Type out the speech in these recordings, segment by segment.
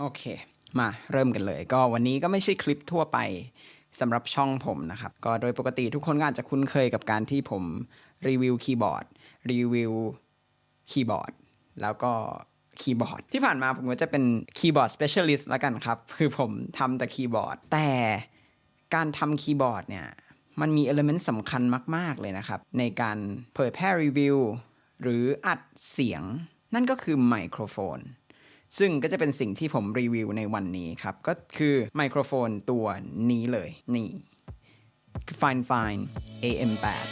โอเค มาเริ่มกันเลย ก็วันนี้ก็ไม่ใช่คลิปทั่วไปสำหรับช่องผมนะครับ ก็โดยปกติทุกคนก็อาจจะคุ้นเคยกับการที่ผมรีวิวคีย์บอร์ดรีวิวคีย์บอร์ดแล้วก็คีย์บอร์ดที่ผ่านมาผมก็จะเป็นคีย์บอร์ด specialist แล้วกันครับ คือผมทำแต่คีย์บอร์ด แต่การทำคีย์บอร์ดเนี่ย มันมีเอลเมนต์สำคัญมาก ๆ เลยนะครับ ในการเผยแพร่รีวิว หรืออัดเสียง นั่นก็คือไมโครโฟน ซึ่งก็จะเป็นสิ่งที่ผมรีวิวในวันนี้ครับ ก็คือไมโครโฟนตัวนี้เลย นี่ Fine Fine AM8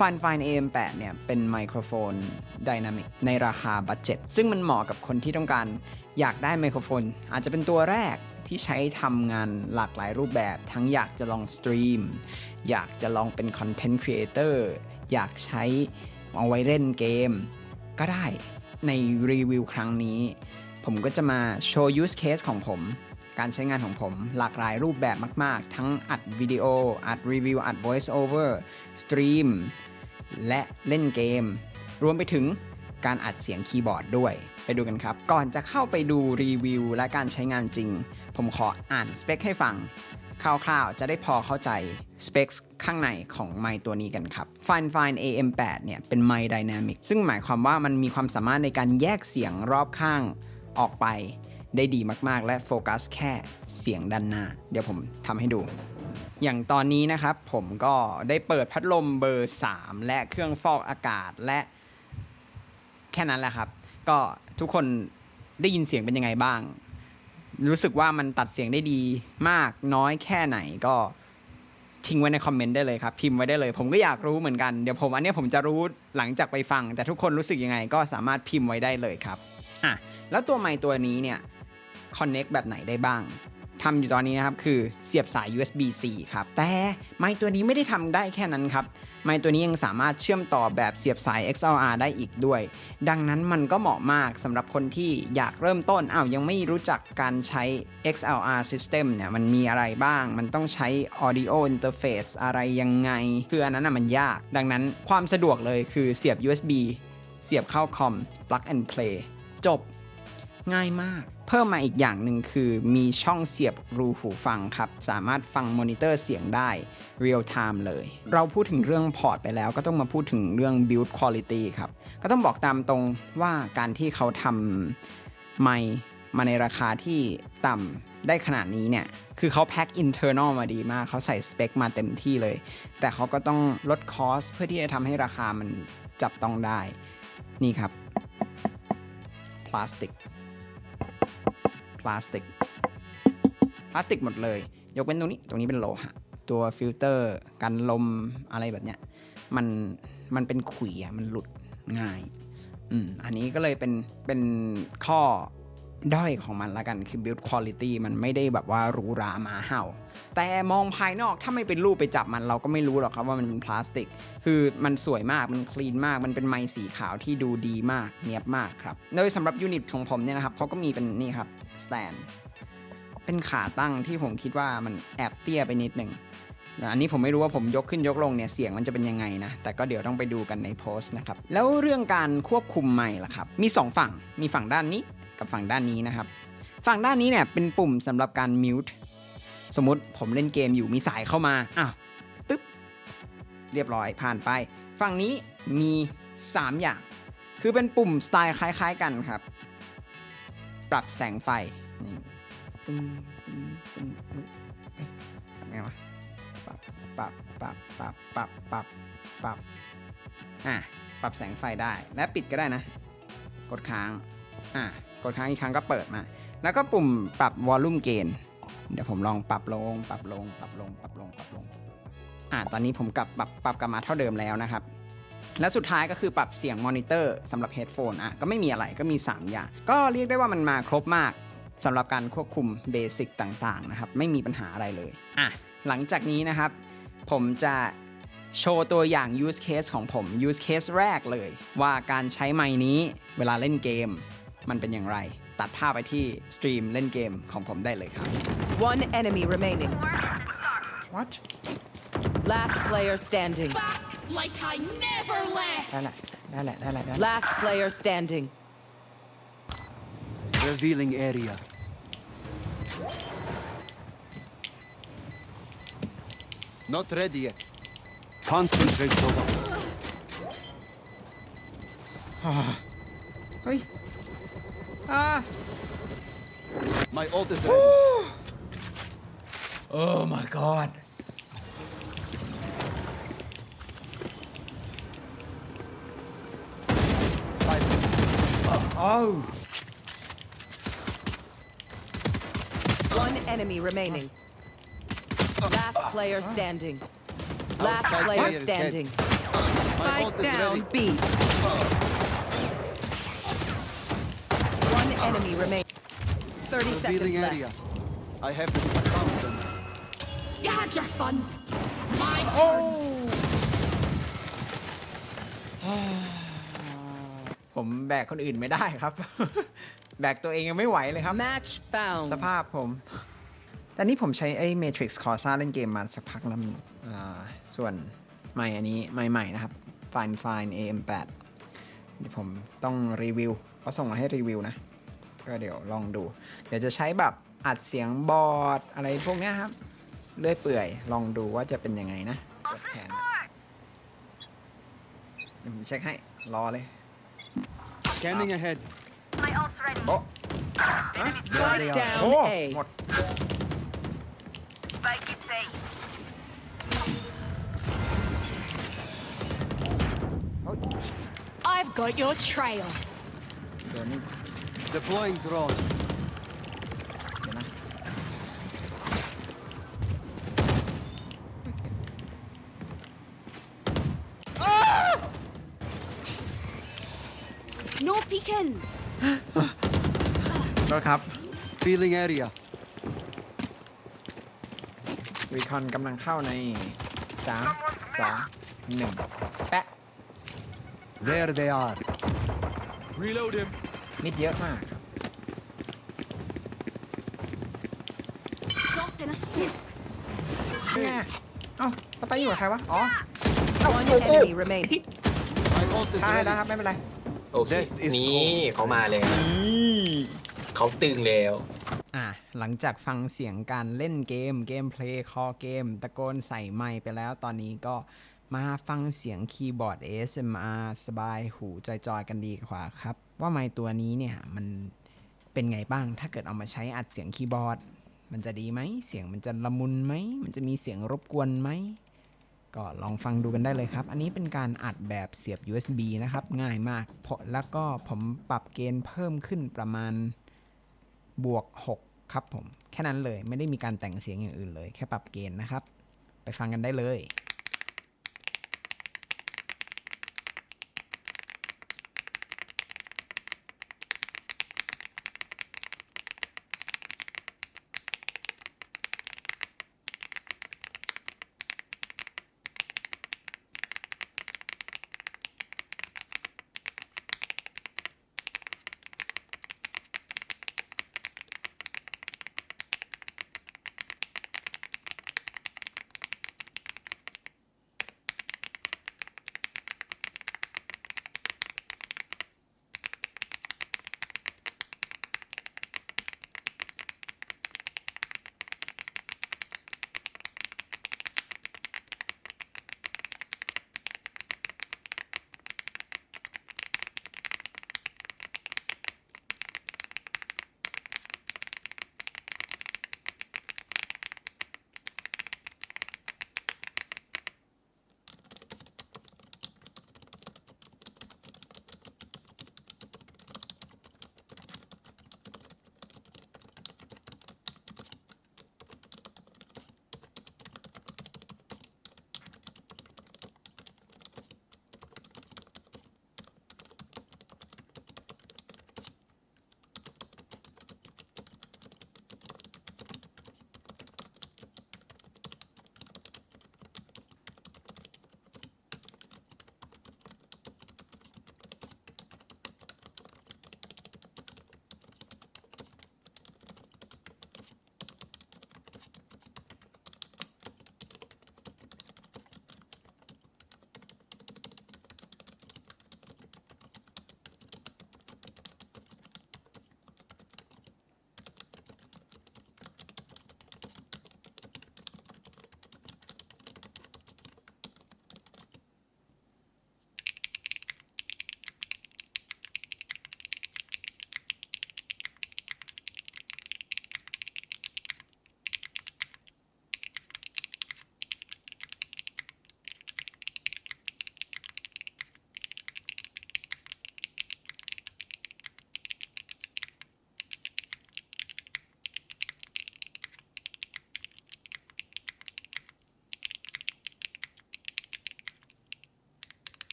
ฟัน Fine AM8 เนี่ยเป็นไมโครโฟนไดนามิกในราคาบัตเจ็ตซึ่งมันเหมาะกับคนที่ต้องการอยากได้ไมโครโฟน อาจจะเป็นตัวแรกที่ใช้ทำงานหลากหลายรูปแบบ ทั้งอยากจะลองสตรีมอยากจะลองเป็นคอนเทนต์ครีเอเตอร์อยากใช้เอาไว้เล่นเกม ก็ได้ในรีวิวครั้งนี้ ผมก็จะมาโชว์ use case ของผม การใช้งานของผมหลากหลายรูปแบบมาก ๆ ทั้งอัดวิดีโอ อัดรีวิว อัด voice over สตรีม และเล่นเกม รวมไปถึงการอัดเสียงคีย์บอร์ดด้วย ไปดูกันครับ ก่อนจะเข้าไปดูรีวิวและการใช้งานจริง ผมขออ่านสเปคให้ฟัง คร่าวๆ จะได้พอเข้าใจสเปคข้างในของไมค์ตัวนี้กันครับ Fine Fine AM8 เนี่ยเป็นไมค์ไดนามิกซึ่งหมายความว่ามันมีความสามารถในการแยกเสียงรอบข้างออกไปได้ดีมากๆ และโฟกัสแค่เสียงด้านหน้า เดี๋ยวผมทำให้ดู อย่างตอนนี้นะครับผมก็ได้เปิดพัดลมเบอร์ 3 และเครื่องฟอกอากาศและแค่นั้นแหละครับ ก็ทุกคนได้ยินเสียงเป็นยังไงบ้าง รู้สึกว่ามันตัดเสียงได้ดีมากน้อยแค่ไหนก็ทิ้งไว้ในคอมเมนต์ได้เลยครับ พิมพ์ไว้ได้เลย ผมก็อยากรู้เหมือนกัน เดี๋ยวผมอันนี้ผมจะรู้หลังจากไปฟัง แต่ทุกคนรู้สึกยังไงก็สามารถพิมพ์ไว้ได้เลยครับอะแล้วตัวไมค์ตัวนี้เนี่ย connect แบบไหนได้บ้าง ทำอยู่ตอนนี้นะครับคือเสียบสาย USB-C ครับ แต่ไมค์ตัวนี้ไม่ได้ทำได้แค่นั้นครับ ไมค์ตัวนี้ยังสามารถเชื่อมต่อแบบเสียบสาย XLR ได้อีกด้วย ดังนั้นมันก็เหมาะมากสำหรับคนที่อยากเริ่มต้นอ้าวยังไม่รู้จักการใช้ XLR system เนี่ยมันมีอะไรบ้าง มันต้องใช้ audio interface อะไรยังไง คืออันนั้นนะมันยาก ดังนั้นความสะดวกเลยคือเสียบ USB เสียบเข้าคอม plug and play จบง่ายมาก เพิ่มมาอีกอย่างหนึ่งคือมีช่องเสียบรูหูฟังครับ สามารถฟังมอนิเตอร์เสียงได้ real time เลย เราพูดถึงเรื่องพอร์ตไปแล้ว ก็ต้องมาพูดถึงเรื่อง build quality ครับ ก็ต้องบอกตามตรงว่าการที่เขาทำไมค์มาในราคาที่ต่ำได้ขนาดนี้เนี่ย คือเขาแพ็ค internal มาดีมาก เขาใส่สเปคมาเต็มที่เลย แต่เขาก็ต้องลดคอสเพื่อที่จะทำให้ราคามันจับต้องได้ นี่ครับ พลาสติก พลาสติก พลาสติกหมดเลย ยกเว้นตรงนี้ ตรงนี้เป็นโลหะ ตัวฟิลเตอร์กันลมอะไรแบบเนี้ย มัน มันเป็นขุยอะมันหลุดง่าย อืม อันนี้ก็เลยเป็น เป็นข้อด้อยของมันละกัน คือ build quality มันไม่ได้แบบว่าหรูหรามาเห่า แต่มองภายนอกถ้าไม่เป็นรูปไปจับมันเราก็ไม่รู้หรอกครับว่ามันเป็นพลาสติก คือมันสวยมาก มันคลีนมาก มันเป็นไม้สีขาวที่ดูดีมาก เนียบมากครับ โดยสำหรับยูนิตของผมเนี่ยนะครับเขาก็มีเป็นนี่ครับ stand เป็นขาตั้งที่ผมคิดว่ามันแอบเตี้ยไปนิดหนึ่งอันนี้ผมไม่รู้ว่าผมยกขึ้นยกลงเนี่ยเสียงมันจะเป็นยังไงนะ แต่ก็เดี๋ยวต้องไปดูกันในโพสต์นะครับ แล้วเรื่องการควบคุมไมค์ล่ะครับ มี 2 ฝั่ง มีฝั่งด้านนี้กับฝั่งด้านนี้นะครับ ฝั่งด้านนี้เนี่ยเป็นปุ่มสำหรับการ mute สมมติผมเล่นเกมอยู่มีสายเข้ามา อ้าวตึ๊บ เรียบร้อยผ่านไป ฝั่งนี้มี 3 อย่าง คือเป็นปุ่มสไตล์คล้าย ๆ กันครับ ปรับแสงไฟนี่ตึ้งตึ้งตึ้งตึ้งเอ๊ะทำไงวะปรับปรับปรับปรับปรับปรับปรับอะปรับแสงไฟได้และปิดก็ได้นะ กดค้างอะกดค้างอีกครั้งก็เปิดมา แล้วก็ปุ่มปรับวอลลุ่มเกนเดี๋ยวผมลองปรับลง ปรับลง ปรับลง ปรับลง ปรับลง อ่า ตอนนี้ผมกลับปรับปรับกลับมาเท่าเดิมแล้วนะครับ และสุดท้ายก็คือปรับเสียงมอนิเตอร์สำหรับเฮดโฟนอะก็ไม่มีอะไรก็มี 3 อย่าง ก็เรียกได้ว่ามันมาครบมากสำหรับการควบคุมเบสิกต่างๆนะครับไม่มีปัญหาอะไรเลยอะหลังจากนี้นะครับ ผมจะโชว์ตัวอย่าง use case ของผม use case แรกเลย ว่าการใช้ไมค์นี้เวลาเล่นเกม มันเป็นอย่างไร ตัดภาพไปที่สตรีมเล่นเกมของผมได้เลยครับ One enemy remaining. what Last player standing. Like I never left. ได้แหละได้แหละได้แหละได้แหละ Last player standing. Revealing area. Not ready yet. Concentrate, Sova. เฮ้ยอ่า My ult is ready. oh my god oh One enemy remaining. Last player standing. Last player player is dead. standing. My ult Spike down. B. One enemy remaining. 30 seconds left. area. I have to found them. You had your fun. My โอ้ ผมแบกคนอื่นไม่ได้ครับ แบกตัวเองยังไม่ไหวเลยครับ Match found. สภาพผมแต่นี่ผมใช้ไอ้ Matrix Corsa เล่นเกมมาสักพักแล้วมันอ่าส่วนใหม่อันนี้ใหม่ๆนะครับ Fine Fine AM8 เดี๋ยวผมต้องรีวิวเขาส่งมาให้รีวิวนะ ก็เดี๋ยวลองดู เดี๋ยวจะใช้แบบอัดเสียงบอร์ดอะไรพวกเนี้ยครับ เลื่อยเปื่อย ลองดูว่าจะเป็นยังไงนะกดแขนเดี๋ยวผมเช็คให้ รอเลย Scanning ahead. โอ้ Spike down โอ้ A. หมด I've got your trail. เดี๋ยวนี้ Deploying drone. No peeking. โทษครับ Feeling area. วีคอนกำลังเข้าในสามสองหนึ่งแปะ There they are. Reload him. มิดเยอะมากครับ Stop in a spin. เนี่ยเอ้าสไปร์อยู่กับใครวะ อ๋อ One enemy remaining. My ult is ใช่แล้ว ready. ครับ ไม่เป็นไร โอเค Death is นี่ cold เขามาเลย เขาตึงแล้ว อะหลังจากฟังเสียงการเล่นเกมเกมเพลย์คอเกม ตะโกนใส่ไมค์ไปแล้วตอนนี้ก็มาฟังเสียงคีย์บอร์ด ASMR สบายหูจอยๆกันดีกว่าครับ ว่าไมค์ตัวนี้เนี่ยมันเป็นไงบ้างถ้าเกิดเอามาใช้อัดเสียงคีย์บอร์ด มันจะดีไหม เสียงมันจะละมุนไหม มันจะมีเสียงรบกวนไหม ก็ลองฟังดูกันได้เลยครับ อันนี้เป็นการอัดแบบเสียบ USB นะครับ ง่ายมากเพราะแล้วก็ผมปรับเกณฑ์เพิ่มขึ้นประมาณบวก 6 ครับผม แค่นั้นเลยไม่ได้มีการแต่งเสียงอย่างอื่นเลย แค่ปรับเกณฑ์นะครับ ไปฟังกันได้เลย